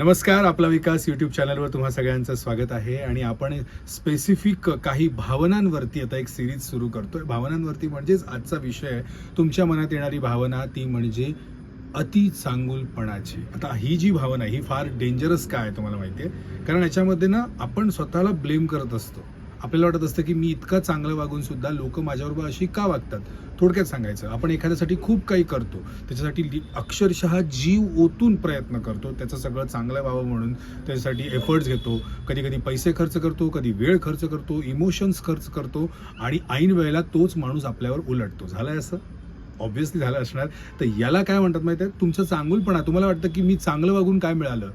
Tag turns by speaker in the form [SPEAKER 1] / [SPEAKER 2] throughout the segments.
[SPEAKER 1] नमस्कार आपला विकास यूट्यूब चॅनलवर तुम्हा सगळ्यांचं स्वागत आहे आणि आपण स्पेसिफिक काही भावनांवरती आता एक सिरीज सुरू करतोय. भावनांवरती म्हणजेच आजचा विषय आहे तुमच्या मनात येणारी भावना ती म्हणजे अति चांगुलपणाची. आता ही जी भावना आहे ही फार डेंजरस काय आहे तुम्हाला माहिती आहे? कारण याच्यामध्ये ना आपण स्वतःला ब्लेम करत असतो. आपल्याला वाटत असतं की मी इतकं चांगलं वागून सुद्धा लोक माझ्याबरोबर अशी का वागतात? थोडक्यात सांगायचं आपण एखाद्यासाठी खूप काही करतो त्याच्यासाठी अक्षरशः जीव ओतून प्रयत्न करतो त्याचं सगळं चांगलं व्हावं म्हणून त्याच्यासाठी एफर्ट्स घेतो कधी कधी पैसे खर्च करतो कधी वेळ खर्च करतो इमोशन्स खर्च करतो आणि ऐन वेळेला तोच माणूस आपल्यावर उलटतो. झालंय असं? ऑब्व्हियसली झालं असणार. तर याला काय म्हणतात माहिती आहे तुमचं चांगुलपणा तुम्हाला वाटतं की मी चांगलं वागून काय मिळालं?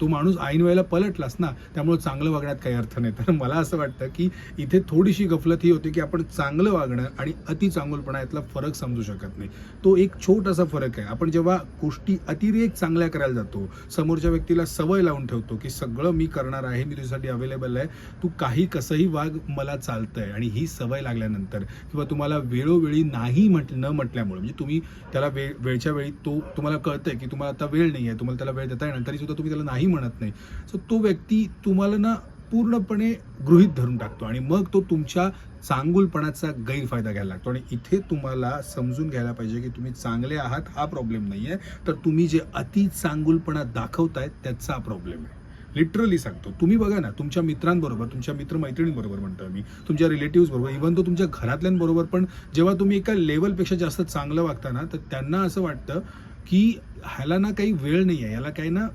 [SPEAKER 1] तो माणूस ऐन वेळेला पलटलास ना त्यामुळे चांगलं वागण्यात काही अर्थ नाही. तर मला असं वाटतं की इथे थोडीशी गफलत ही होती की आपण चांगलं वागणं आणि अति चांगुलपणा यातला फरक समजू शकत नाही. तो एक छोटासा फरक आहे. आपण जेव्हा गोष्टी अतिरेक चांगल्या करायला जातो समोरच्या व्यक्तीला सवय लावून ठेवतो की सगळं मी करणार आहे मी तुझ्यासाठी अवेलेबल आहे तू काही कसंही वाघ मला चालतंय. आणि ही सवय लागल्यानंतर किंवा तुम्हाला वेळोवेळी नाही म्हट न म्हटल्यामुळे म्हणजे तुम्ही त्याला वेळ वेळच्या वेळी तो तुम्हाला कळतंय की तुम्हाला आता वेळ नाही आहे तुम्हाला त्याला वेळ देता येणार तरी सुद्धा तुम्ही त्याला नाही म्हणत नाही. सो तो व्यक्ती तुम्हाला ना पूर्णपणे गृहीत धरून टाकतो आणि मग तो तुमच्या चांगुलपणाचा गैरफायदा घ्यायला लागतो. आणि इथे तुम्हाला समजून घ्यायला पाहिजे की तुम्ही चांगले आहात हा प्रॉब्लेम नाही आहे तर तुम्ही जे अति चांगुलपणा दाखवताय त्याचा प्रॉब्लेम आहे. लिटरली सांगतो. तुम्ही बघा ना तुमच्या मित्रांबरोबर तुमच्या मित्रमैत्रिणींबरोबर म्हणतो मी तुमच्या रिलेटिव्ह बरोबर इव्हन तो तुमच्या घरातल्यांबरोबर पण जेव्हा तुम्ही एका लेवलपेक्षा जास्त चांगलं वागता ना तर त्यांना असं वाटतं की ह्याला ना काही वेळ नाही आहे याला काही ना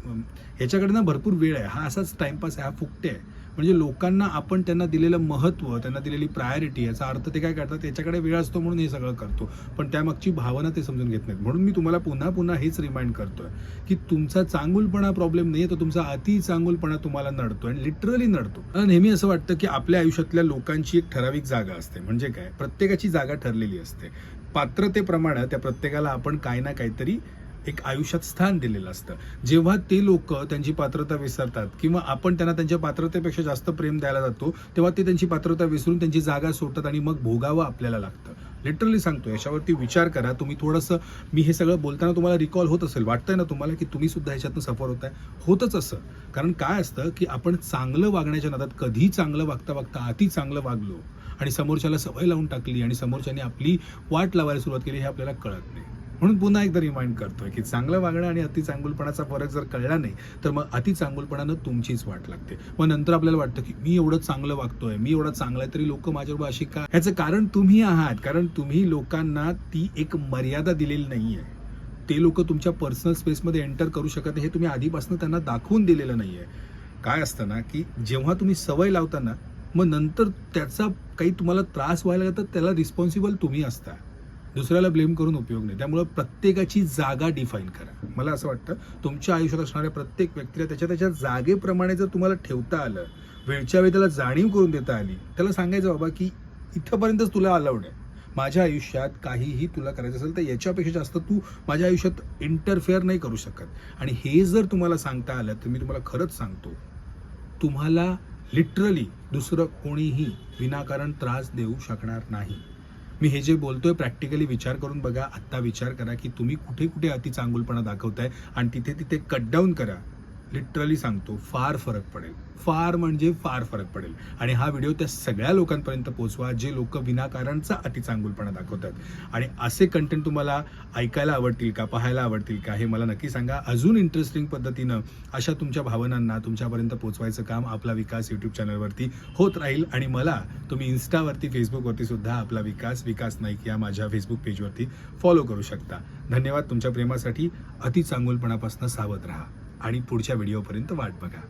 [SPEAKER 1] ह्याच्याकडे ना भरपूर वेळ आहे. हा असाच टाइमपास आहे. हा फुकटे आहे. म्हणजे लोकांना आपण त्यांना दिलेलं महत्त्व त्यांना दिलेली प्रायोरिटी याचा अर्थ ते काय करतात? त्याच्याकडे वेळ असतो म्हणून हे सगळं करतो. पण त्यामागची भावना ते समजून घेत नाहीत. म्हणून मी तुम्हाला पुन्हा पुन्हा हेच रिमाइंड करतोय की तुमचा चांगुलपणा प्रॉब्लेम नाही तर तुमचा अति चांगुलपणा तुम्हाला नडतो आणि लिटरली नडतो. मला नेहमी असं वाटतं की आपल्या आयुष्यातल्या लोकांची एक ठराविक जागा असते. म्हणजे काय? प्रत्येकाची जागा ठरलेली असते. पात्रतेप्रमाणे त्या प्रत्येकाला आपण काही ना काहीतरी एक आयुष्यात स्थान दिलेलं असतं. जेव्हा ते लोक त्यांची पात्रता विसरतात किंवा आपण त्यांना त्यांच्या पात्रतेपेक्षा जास्त प्रेम द्यायला जातो तेव्हा ते त्यांची पात्रता विसरून त्यांची जागा सोडतात आणि मग भोगावं आपल्याला लागतं. लिटरली सांगतो याच्यावरती विचार करा. तुम्ही थोडंसं मी हे सगळं बोलताना तुम्हाला रिकॉल होत असेल वाटतंय ना तुम्हाला की तुम्ही सुद्धा ह्याच्यातनं सफर होत आहे होतच असं. कारण काय असतं की आपण चांगलं वागण्याच्या नादात कधी चांगलं वागता वागता अति चांगलं वागलो आणि समोरच्याला सवय लावून टाकली आणि समोरच्याने आपली वाट लावायला सुरुवात केली हे आपल्याला कळत नाही. म्हणून पुन्हा एकदा रिमाइंड करतोय की चांगलं वागणं आणि अति चांगुलपणाचा फरक जर कळला नाही तर मग अति चांगुलपणानं तुमचीच वाट लागते. मग नंतर आपल्याला वाटतं की मी एवढं चांगलं वागतोय मी एवढं चांगलं आहे तरी लोक माझ्याबरोबर अशी का? ह्याचं कारण तुम्ही आहात कारण तुम्ही लोकांना ती एक मर्यादा दिलेली नाहीये. ते लोक तुमच्या पर्सनल स्पेसमध्ये एंटर करू शकत हे तुम्ही आधीपासून त्यांना दाखवून दिलेलं नाहीये. काय असतं ना की जेव्हा तुम्ही सवय लावताना मग नंतर त्याचा काही तुम्हाला त्रास व्हायला तर त्याला रिस्पॉन्सिबल तुम्ही असता. दुसऱ्याला ब्लेम करून उपयोग नाही. त्यामुळं प्रत्येकाची जागा डिफाईन करा. मला असं वाटतं तुमच्या आयुष्यात असणाऱ्या प्रत्येक व्यक्तीला त्याच्या त्याच्या जागेप्रमाणे जर तुम्हाला ठेवता आलं वेळच्या वेळी त्याला जाणीव करून देता आली त्याला सांगायचं बाबा की इथंपर्यंतच तुला अलाउड आहे. माझ्या आयुष्यात काहीही तुला करायचं असेल तर याच्यापेक्षा जास्त तू माझ्या आयुष्यात इंटरफेअर नाही करू शकत. आणि हे जर तुम्हाला सांगता आलं तर मी तुम्हाला खरंच सांगतो तुम्हाला लिटरली दुसरं कोणीही विनाकारण त्रास देऊ शकणार नाही. मी हे जे बोलतोय प्रॅक्टिकली विचार करून बघा आत्ता विचार करा की तुम्ही कुठे कुठे अति चांगुलपणा दाखवताय आणि तिथे तिथे कट डाऊन करा. लिटरली सांगतो फार फरक पडेल. फार म्हणजे फार फरक पडेल. आणि हा व्हिडिओ त्या सगळ्या लोकांपर्यंत पोहोचवा जे लोक विनाकारणचा अतिचांगुलपणा दाखवतात. आणि असे कंटेंट तुम्हाला ऐकायला आवडतील का पाहायला आवडतील का हे मला नक्की सांगा. अजून इंटरेस्टिंग पद्धतीनं अशा तुमच्या भावनांना तुमच्यापर्यंत पोहोचवायचं काम आपला विकास यूट्यूब चॅनलवरती होत राहील. आणि मला तुम्ही इन्स्टावरती फेसबुकवरती सुद्धा आपला विकास विकास नाईक या माझ्या फेसबुक पेजवरती फॉलो करू शकता. धन्यवाद तुमच्या प्रेमासाठी. अति चांगुलपणापासून सावध राहा. आणि पुढच्या व्हिडिओपर्यंत वाट बघा.